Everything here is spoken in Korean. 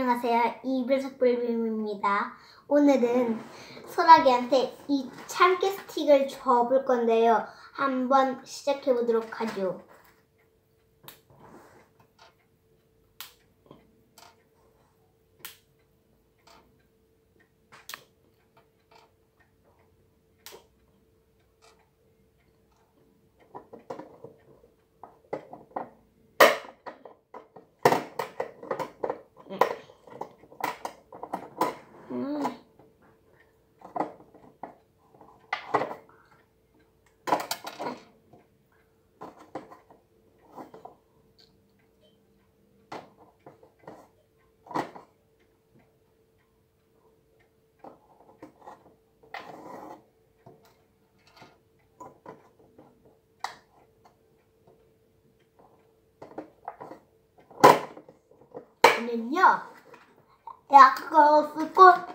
안녕하세요. 이불석 불빔입니다. 오늘은 소라기한테 이 참깨 스틱을 줘볼 건데요. 한번 시작해 보도록 하죠. 저는요 약간 쓰고